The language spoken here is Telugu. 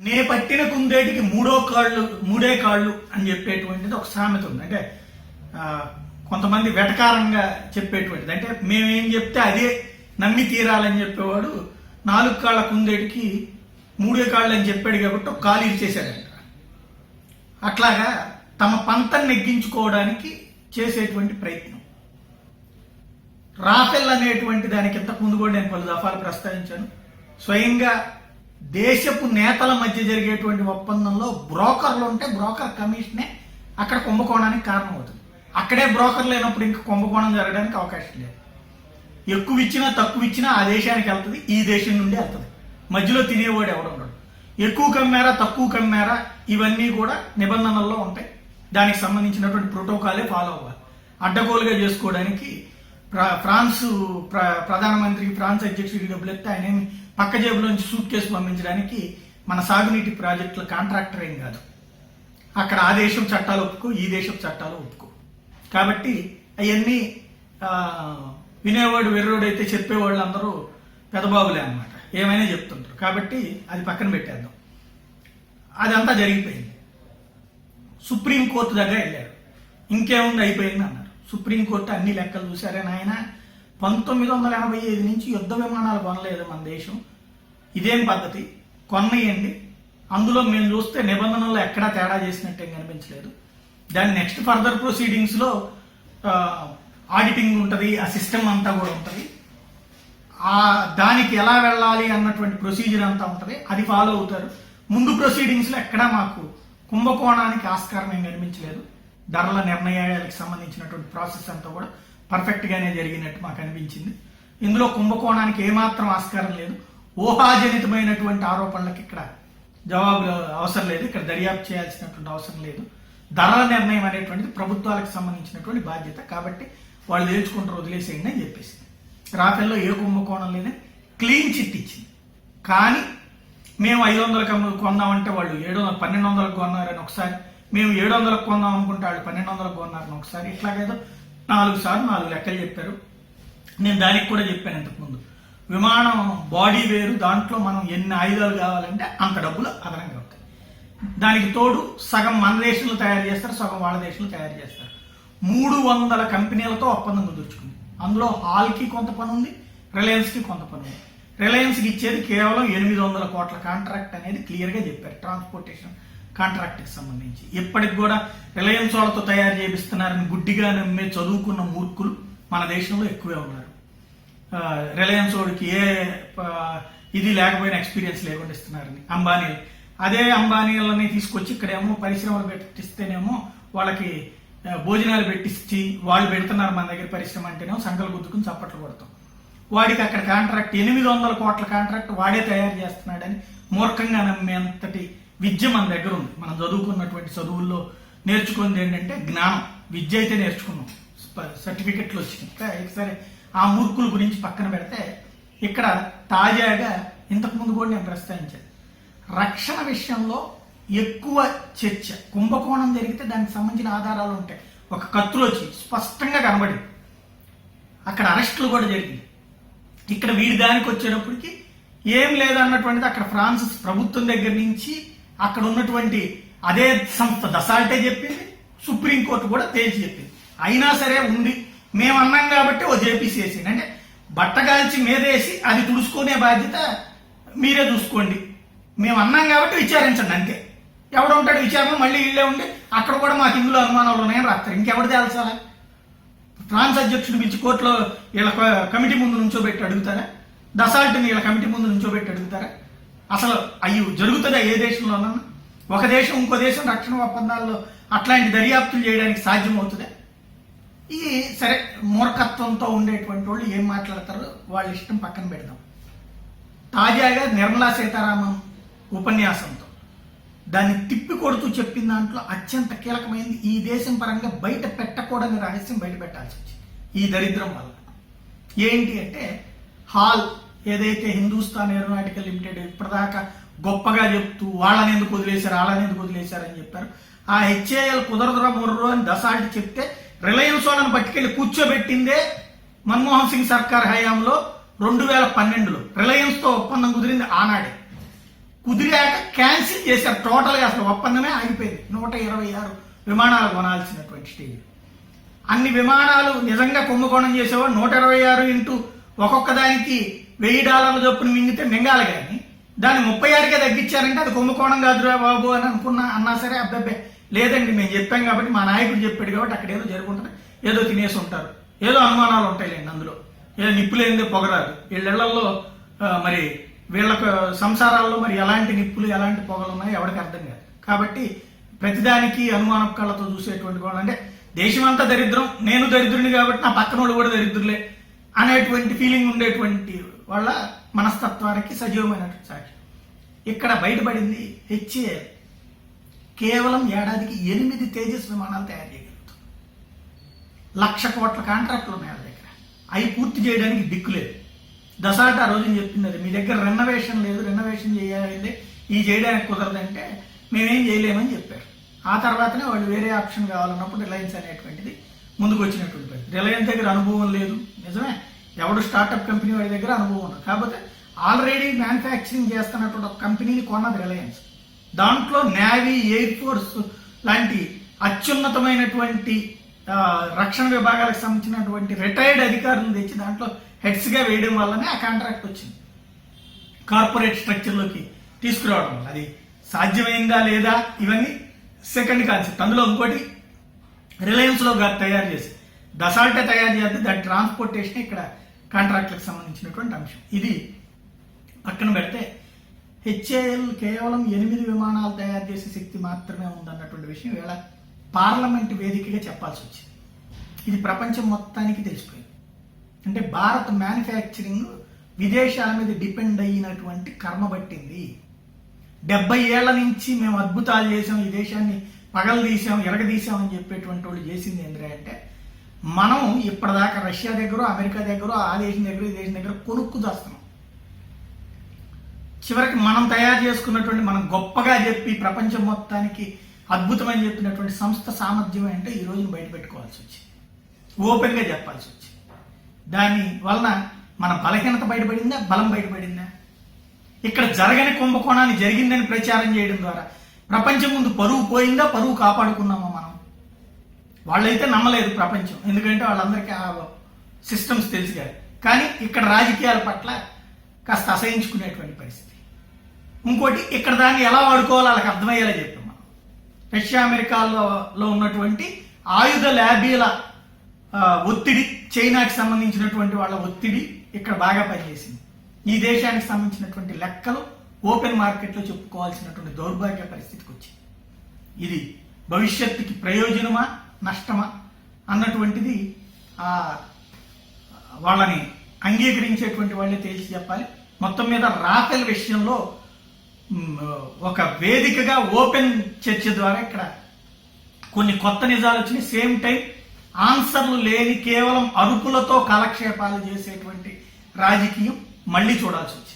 నే పట్టిన కుందేటికి మూడో కాళ్ళు మూడే కాళ్ళు అని చెప్పేటువంటిది ఒక సామెత ఉంది. అంటే కొంతమంది వెటకారంగా చెప్పేటువంటిది. అంటే మేమేం చెప్తే అదే నమ్మి తీరాలని చెప్పేవాడు నాలుగు కాళ్ళ కుందేటికి మూడే కాళ్ళు అని చెప్పాడు కాబట్టి ఒక కాలు ఇచ్చేశాడంట అట్లాగా తమ పంతను నెగ్గించుకోవడానికి చేసేటువంటి ప్రయత్నం. రాఫెల్ అనేటువంటి దానికి ఇంతకు ముందు కూడా నేను పలు దఫాలు ప్రస్తావించాను. స్వయంగా దేశపు నేతల మధ్య జరిగేటువంటి ఒప్పందంలో బ్రోకర్లు ఉంటే బ్రోకర్ కమిషనే అక్కడ కుంభకోణానికి కారణం అవుతుంది అక్కడే బ్రోకర్ లేనప్పుడు ఇంకా కుంభకోణం జరగడానికి అవకాశం లేదు. ఎక్కువ ఇచ్చినా తక్కువ ఇచ్చినా ఆ దేశానికి వెళ్తుంది ఈ దేశం నుండి వెళ్తుంది. మధ్యలో తినేవాడు ఎవడు ఉండడు. ఎక్కువ కమ్మారా తక్కువ కమ్మారా ఇవన్నీ కూడా నిబంధనల్లో ఉంటాయి. దానికి సంబంధించినటువంటి ప్రోటోకాలే ఫాలో అవ్వాలి. అడ్డగోలుగా చేసుకోవడానికి ప్రా ఫ్రాన్స్ ప్ర- ప్రధానమంత్రికి ఫ్రాన్స్ అధ్యక్షుడికి డబ్బులు ఎత్తే ఆయన ఏమి పక్క జేబులోంచి సూట్ కేసు పంపించడానికి మన సాగునీటి ప్రాజెక్టుల కాంట్రాక్టర్ ఏం కాదు. అక్కడ ఆ దేశం చట్టాలు ఒప్పుకో ఈ దేశం చట్టాలు ఒప్పుకో. కాబట్టి అవన్నీ వినేవాడు వెర్రోడు అయితే చెప్పేవాళ్ళు అందరూ పెదబాబులే అన్నమాట. ఏమైనా చెప్తుంటారు. కాబట్టి అది పక్కన పెట్టేద్దాం. అదంతా జరిగిపోయింది. సుప్రీంకోర్టు దగ్గర వెళ్ళారు. ఇంకేముంది అయిపోయింది అన్నారు. సుప్రీంకోర్టు అన్ని లెక్కలు చూసారే నాయన? పంతొమ్మిది వందల ఎనభై ఐదు నుంచి యుద్ధ విమానాలు కొనలేదు మన దేశం. ఇదేం పద్ధతి? కొన్నయండి. అందులో మేము చూస్తే నిబంధనల్లో ఎక్కడా తేడా చేసినట్టేం కనిపించలేదు. దాని నెక్స్ట్ ఫర్దర్ ప్రొసీడింగ్స్లో ఆడిటింగ్ ఉంటుంది ఆ సిస్టమ్ అంతా కూడా ఉంటుంది. ఆ దానికి ఎలా వెళ్ళాలి అన్నటువంటి ప్రొసీజర్ అంతా ఉంటుంది. అది ఫాలో అవుతారు. ముందు ప్రొసీడింగ్స్లో ఎక్కడా మాకు కుంభకోణానికి ఆస్కారం ఏం కనిపించలేదు. ధరల నిర్ణయాలకు సంబంధించినటువంటి ప్రాసెస్ అంతా కూడా పర్ఫెక్ట్గానే జరిగినట్టు మాకు అనిపించింది. ఇందులో కుంభకోణానికి ఏమాత్రం ఆస్కారం లేదు. ఊహాజనితమైనటువంటి ఆరోపణలకు ఇక్కడ జవాబు అవసరం లేదు. ఇక్కడ దర్యాప్తు చేయాల్సినటువంటి అవసరం లేదు. ధరల నిర్ణయం అనేటువంటిది ప్రభుత్వాలకు సంబంధించినటువంటి బాధ్యత. కాబట్టి వాళ్ళు తేల్చుకుంటారు వదిలేసేయండి అని చెప్పేసి. రాఫెల్లో ఏ కుంభకోణం లేదని క్లీన్ చిట్ ఇచ్చింది. కానీ మేము ఐదు వందలకు కొన్నామంటే కొందామంటే వాళ్ళు ఏడు వందల పన్నెండు వందలకు కొన్నారని ఒకసారి మేము ఏడు వందలకు కొందాం అనుకుంటే వాళ్ళు పన్నెండు వందలకు కొన్నారని ఒకసారి. ఇట్లాగేదో నాలుగు సార్లు నాలుగు లెక్కలు చెప్పారు. నేను దానికి కూడా చెప్పాను ఇంతకుముందు. విమానం బాడీ వేరు దాంట్లో మనం ఎన్ని ఆయుధాలు కావాలంటే అంత డబ్బులు అదనంగా అవుతాయి దానికి తోడు సగం మన దేశంలో తయారు చేస్తారు సగం వాళ్ళ దేశంలో తయారు చేస్తారు. మూడు వందల కంపెనీలతో ఒప్పందం కుదుర్చుకుంది. అందులో హాల్కి కొంత పని ఉంది రిలయన్స్కి కొంత పని ఉంది. రిలయన్స్కి ఇచ్చేది కేవలం ఎనిమిది వందల కోట్ల కాంట్రాక్ట్ అనేది క్లియర్గా చెప్పారు ట్రాన్స్పోర్టేషన్. కాంట్రాక్ట్కి సంబంధించి. ఇప్పటికి కూడా రిలయన్స్ వాళ్ళతో తయారు చేపిస్తున్నారని గుడ్డిగా నమ్మే చదువుకున్న మూర్ఖులు మన దేశంలో ఎక్కువే ఉన్నారు. రిలయన్స్ వాడికి ఏ ఇది లేకపోయినా ఎక్స్పీరియన్స్ లేకుండా ఇస్తున్నారని. అంబానీ అదే అంబానీలని తీసుకొచ్చి ఇక్కడేమో పరిశ్రమలు పెట్టిస్తేనేమో వాళ్ళకి భోజనాలు పెట్టించి వాళ్ళు పెడుతున్నారు మన దగ్గర పరిశ్రమ అంటేనేమో సంకలు గుద్దుకుని చప్పట్లు కొడతాం. వాడికి అక్కడ కాంట్రాక్ట్ ఎనిమిది వందల కోట్ల కాంట్రాక్ట్ వాడే తయారు చేస్తున్నాడని మూర్ఖంగా నమ్మేంతటి విద్య మన దగ్గర ఉంది. మనం చదువుకున్నటువంటి చదువుల్లో నేర్చుకుంది ఏంటంటే జ్ఞానం. విద్య అయితే నేర్చుకున్నాం. సర్టిఫికెట్లు వచ్చినాయి సరే ఆ మూర్ఖుల గురించి పక్కన పెడితే ఇక్కడ తాజాగా ఇంతకుముందు కూడా నేను ప్రస్తావించాను. రక్షణ విషయంలో ఎక్కువ చర్చ. కుంభకోణం జరిగితే దానికి సంబంధించిన ఆధారాలు ఉంటాయి. ఒక కత్తులు వచ్చి స్పష్టంగా కనబడింది. అక్కడ అరెస్టులు కూడా జరిగింది ఇక్కడ వీడి దానికి వచ్చేటప్పటికి ఏం లేదన్నటువంటిది అక్కడ ఫ్రాన్స్ ప్రభుత్వం దగ్గర నుంచి అక్కడ ఉన్నటువంటి అదే సంస్థ దసాల్టే చెప్పింది సుప్రీంకోర్టు కూడా తేల్చి చెప్పింది. అయినా సరే ఉండి మేము అన్నాం కాబట్టి ఓ జేపీసీ వేసింది. అంటే బట్టగాల్చి మీదేసి అది తుడుచుకునే బాధ్యత మీరే చూసుకోండి. మేము అన్నాం కాబట్టి విచారించండి అంతే. ఎవడు ఉంటాడు విచారణ మళ్ళీ వీళ్ళే ఉండి అక్కడ కూడా మాకు ఇందులో అనుమానాలు ఉన్నాయని రాస్తారు. ఇంకెవరు తేల్చాలా? ఫ్రాన్స్ అధ్యక్షుడు పిలిచి కోర్టులో వీళ్ళ కమిటీ ముందు నుంచోబెట్టి అడుగుతారా? దసాల్ట్ని వీళ్ళ కమిటీ ముందు నుంచోబెట్టి అడుగుతారా? అసలు అయ్యి జరుగుతుందా ఏ దేశంలోనన్నా ఒక దేశం ఇంకో దేశం రక్షణ ఒప్పందాల్లో అట్లాంటి దర్యాప్తులు చేయడానికి సాధ్యమవుతుందా? ఈ సరే మూర్ఖత్వంతో ఉండేటువంటి వాళ్ళు ఏం మాట్లాడతారో వాళ్ళ ఇష్టం పక్కన పెడదాం. తాజాగా నిర్మలా సీతారామన్ ఉపన్యాసంతో దాన్ని తిప్పి కొడుతూ చెప్పిన దాంట్లో అత్యంత కీలకమైనది ఈ దేశం పరంగా బయట పెట్టకూడని రహస్యం బయట పెట్టాల్సి వచ్చింది. ఈ దరిద్రం వల్ల. ఏంటి అంటే హాల్ ఏదైతే హిందుస్థాన్ ఏరోనాటికల్ లిమిటెడ్ ఇప్పటిదాకా గొప్పగా చెప్తూ వాళ్ళని ఎందుకు వదిలేశారు వాళ్ళని ఎందుకు వదిలేశారని చెప్పారు ఆ హెచ్ఏఎల్ కుదరదురా ముర్రు అని దసాల్ట్ చెప్తే రిలయన్స్ వాళ్ళని పట్టుకెళ్ళి కూర్చోబెట్టిందే మన్మోహన్ సింగ్ సర్కార్ హయాంలో రెండు వేల పన్నెండులో. రిలయన్స్తో ఒప్పందం కుదిరింది ఆనాడే. కుదిరాక క్యాన్సిల్ చేశారు టోటల్గా అసలు ఒప్పందమే ఆగిపోయింది. నూట ఇరవై ఆరు విమానాలు కొనాల్సినటువంటి స్టేజ్. అన్ని విమానాలు నిజంగా కుంభకోణం చేసేవాడు నూట ఇరవై ఆరు ఇంటూ ఒక్కొక్క దానికి వెయ్యి డాలర్ల చొప్పున మింగితే మింగాలి కానీ దాన్ని ముప్పై ఆరుకే తగ్గించారంటే అది కుంభకోణం కాదురా బాబు అని అనుకున్నా అన్నా సరే అబ్బాబ్బే. లేదండి మేము చెప్పాం కాబట్టి మా నాయకుడు చెప్పాడు కాబట్టి అక్కడ ఏదో జరుగుంటుంది ఏదో తినేసి ఉంటారు. ఏదో అనుమానాలు ఉంటాయిలేండి అందులో. ఏదో నిప్పులేందే పొగరాదు. వీళ్ళల్లో మరి వీళ్ళకు సంసారాల్లో మరి ఎలాంటి నిప్పులు ఎలాంటి పొగలు ఉన్నాయో ఎవరికి అర్థం కాదు. కాబట్టి ప్రతిదానికి అనుమాన కళ్ళతో చూసేటువంటి కూడా అంటే దేశం దరిద్రం నేను దరిద్రుని కాబట్టి నా పక్కన వాళ్ళు కూడా దరిద్రులే అనేటువంటి ఫీలింగ్ ఉండేటువంటి వాళ్ళ మనస్తత్వానికి సజీవమైనటువంటి సాక్ష్యం ఇక్కడ బయటపడింది హెచ్ఏఎల్ కేవలం ఏడాదికి ఎనిమిది తేజస్ విమానాలు తయారు చేయగలుగుతుంది లక్ష కోట్ల కాంట్రాక్ట్లు ఉన్నాయి వాళ్ళ దగ్గర. అవి పూర్తి చేయడానికి దిక్కు లేదు. దసాట ఆ రోజు చెప్పింది అది మీ దగ్గర రెనోవేషన్ లేదు రెనోవేషన్ చేయాలి ఈ చేయడానికి కుదరదంటే మేమేం చేయలేమని చెప్పారు. ఆ తర్వాతనే వాళ్ళు వేరే ఆప్షన్ కావాలన్నప్పుడు రిలయన్స్ అనేటువంటిది ముందుకు వచ్చినటువంటి రిలయన్స్ దగ్గర అనుభవం లేదు. నిజమే? ఎవడు స్టార్టప్ కంపెనీ వాడి దగ్గర అనుభవం ఉంది. కాకపోతే ఆల్రెడీ మ్యానుఫ్యాక్చరింగ్ చేస్తున్నటువంటి ఒక కంపెనీని కొన్నది రిలయన్స్ దాంట్లో నేవీ ఎయిర్ ఫోర్స్ లాంటి అత్యున్నతమైనటువంటి రక్షణ విభాగాలకు సంబంధించినటువంటి రిటైర్డ్ అధికారులను తెచ్చి దాంట్లో హెడ్స్గా వేయడం వల్లనే ఆ కాంట్రాక్ట్ వచ్చింది. కార్పొరేట్ స్ట్రక్చర్లోకి తీసుకురావడం వల్ల. అది సాధ్యమైందా లేదా ఇవన్నీ సెకండ్ కాన్సెప్ట్. అందులో ఇంకోటి రిలయన్స్లో తయారు చేసి దసాల్టే తయారు చేస్తే దాని ట్రాన్స్పోర్టేషన్ ఇక్కడ కాంట్రాక్టులకు సంబంధించినటువంటి అంశం. ఇది పక్కన పెడితే హెచ్ఏఎల్ కేవలం ఎనిమిది విమానాలు తయారు చేసే శక్తి మాత్రమే ఉందన్నటువంటి విషయం ఇలా పార్లమెంట్ వేదికగా చెప్పాల్సి వచ్చింది. ఇది ప్రపంచం మొత్తానికి తెలిసిపోయింది. అంటే భారత్ మ్యానుఫ్యాక్చరింగ్ విదేశాల మీద డిపెండ్ అయినటువంటి కర్మ పట్టింది. డెబ్బై ఏళ్ళ నుంచి మేము అద్భుతాలు చేసాం ఈ దేశాన్ని పగలు తీసాం ఎరగదీసాం అని చెప్పేటువంటి వాళ్ళు చేసింది ఏంటంటే అంటే మనం ఇప్పటిదాకా రష్యా దగ్గర అమెరికా దగ్గర ఆ దేశం దగ్గర ఈ దేశం దగ్గర కొనుక్కు చేస్తున్నాం. చివరికి మనం తయారు చేసుకున్నటువంటి మనం గొప్పగా చెప్పి ప్రపంచం మొత్తానికి అద్భుతమని చెప్పినటువంటి సంస్థ సామర్థ్యం అంటే ఈ రోజున బయట పెట్టుకోవాల్సి వచ్చింది. ఓపెన్గా చెప్పాల్సి వచ్చింది. దాని వలన మన బలహీనత బయటపడిందా? బలం బయటపడిందా? ఇక్కడ జరగని కుంభకోణాన్ని జరిగిందని ప్రచారం చేయడం ద్వారా ప్రపంచం ముందు పరువు పోయిందా? పరువు కాపాడుకున్నామా? వాళ్ళైతే నమ్మలేదు ప్రపంచం. ఎందుకంటే వాళ్ళందరికీ ఆ సిస్టమ్స్ తెలుసు కదా. కానీ ఇక్కడ రాజకీయాల పట్ల కాస్త అసహించుకునేటువంటి పరిస్థితి. ఇంకోటి ఇక్కడ దాన్ని ఎలా వాడుకోవాలో వాళ్ళకి అర్థమయ్యేలా చెప్పాం మనం. రష్యా అమెరికాలో ఉన్నటువంటి ఆయుధ ల్యాబీల ఒత్తిడి చైనాకి సంబంధించినటువంటి వాళ్ళ ఒత్తిడి ఇక్కడ బాగా పనిచేసింది. ఈ దేశానికి సంబంధించినటువంటి లెక్కలు ఓపెన్ మార్కెట్లో చెప్పుకోవాల్సినటువంటి దౌర్భాగ్య పరిస్థితికి వచ్చింది. ఇది భవిష్యత్తుకి ప్రయోజనమా నష్టమా అన్నటువంటిది వాళ్ళని అంగీకరించేటువంటి వాళ్ళే తేల్చి చెప్పాలి. మొత్తం మీద రాఫెల్ విషయంలో ఒక వేదికగా ఓపెన్ చర్చ ద్వారా ఇక్కడ కొన్ని కొత్త నిజాలు వచ్చినాయి. సేమ్ టైం ఆన్సర్లు లేని కేవలం అరుపులతో కాలక్షేపాలు చేసేటువంటి రాజకీయం మళ్ళీ చూడాల్సి వచ్చింది.